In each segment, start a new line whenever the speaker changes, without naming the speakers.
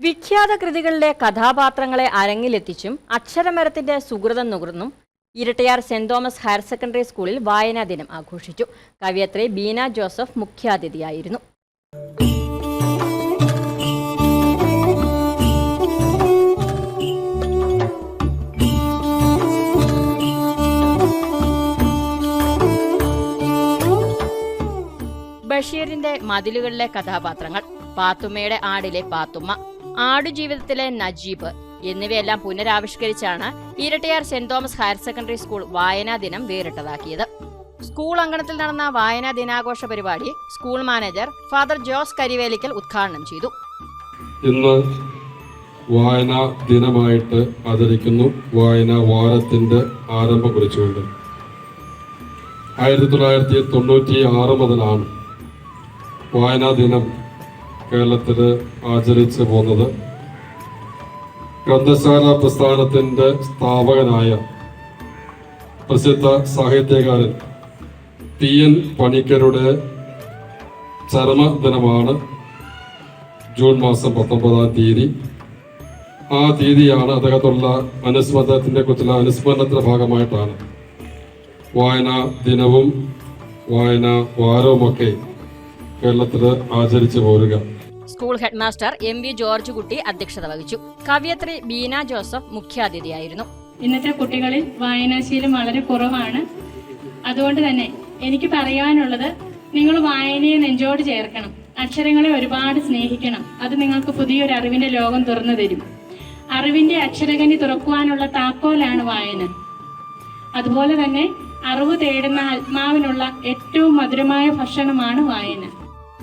വിഖ്യാത കൃതികളിലെ കഥാപാത്രങ്ങളെ അരങ്ങിലെത്തിച്ചും അക്ഷരമരത്തിന്റെ സുഹൃതം നുകർന്നും Erattayar saint Thomas higher secondary സ്കൂളിൽ വായനാ ദിനം ആഘോഷിച്ചു. കവിയത്രി ബീന ജോസഫ് മുഖ്യാതിഥിയായിരുന്നു. ബഷീറിന്റെ മതിലുകളിലെ കഥാപാത്രങ്ങൾ പാത്തുമ്മയുടെ ആടിലെ പാത്തുമ്മ ആടുജീവിതത്തിലെ നജീബ് എന്നിവയെല്ലാം പുനരാവിഷ്കരിച്ചാണ് Erattayar saint Thomas higher secondary school വായനാ ദിനം വേറിട്ടതാക്കിയത്. സ്കൂൾ അങ്കണത്തിൽ നടന്ന വായനാ ദിനാഘോഷ പരിപാടി school manager father Jose Karivelickal ഉദ്ഘാടനം ചെയ്തു.
ഇന്ന് വായനാ ദിനമായിട്ട് ആചരിക്കുന്നു. വായനാ വാരത്തിന്റെ ആരംഭം കുറിച്ചുകൊണ്ട്. ആയിരത്തി തൊള്ളായിരത്തി തൊണ്ണൂറ്റി ആറ് മുതലാണ് വായനാ ദിനം കേരളത്തിൽ ആചരിച്ചു പോകുന്നത്. ഗ്രന്ഥശാല പ്രസ്ഥാനത്തിന്റെ സ്ഥാപകനായ പ്രസിദ്ധ സാഹിത്യകാരൻ പി എൻ പണിക്കരുടെ ചരമദിനമാണ്. ജൂൺ മാസം പത്തൊമ്പതാം തീയതി. ആ തീയതിയാണ് അദ്ദേഹത്തുള്ള അനുസ്മരണത്തിന്റെ കുറിച്ചുള്ള അനുസ്മരണത്തിന്റെ ഭാഗമായിട്ടാണ്. വായനാ ദിനവും വായനാ വാരവുമൊക്കെ കേരളത്തിൽ ആചരിച്ചു പോരുക.
School headmaster M V George Kutty അധ്യക്ഷത വഹിച്ചു. കവിയത്രി ബീന ജോസഫ് മുഖ്യാതിഥിയായിരുന്നു.
ഇന്നത്തെ കുട്ടികളിൽ വായനാശീലം വളരെ കുറവാണ്. അതുകൊണ്ട് തന്നെ എനിക്ക് പറയാനുള്ളത് നിങ്ങൾ വായനയെ നെഞ്ചോട് ചേർക്കണം. അക്ഷരങ്ങളെ ഒരുപാട് സ്നേഹിക്കണം. അത് നിങ്ങൾക്ക് പുതിയൊരു അറിവിന്റെ ലോകം തുറന്നു തരും. അറിവിന്റെ അക്ഷരകനി തുറക്കുവാനുള്ള താക്കോലാണ് വായന. അതുപോലെ തന്നെ അറിവ് തേടുന്ന ആത്മാവിനുള്ള ഏറ്റവും മധുരമായ ഭക്ഷണമാണ് വായന.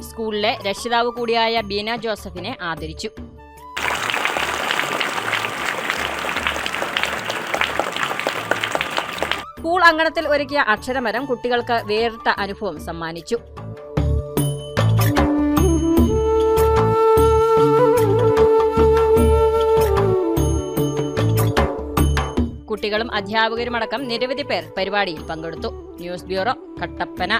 സ്കൂളിലെ രക്ഷിതാവ് കൂടിയായ ബീന ജോസഫിനെ ആദരിച്ചു. സ്കൂൾ അങ്കണത്തിൽ ഒരുക്കിയ അക്ഷരമരം കുട്ടികൾക്ക് വേറിട്ട അനുഭവം സമ്മാനിച്ചു. കുട്ടികളും അധ്യാപകരുമടക്കം നിരവധി പേർ പരിപാടിയിൽ പങ്കെടുത്തു. News bureau Kattappana.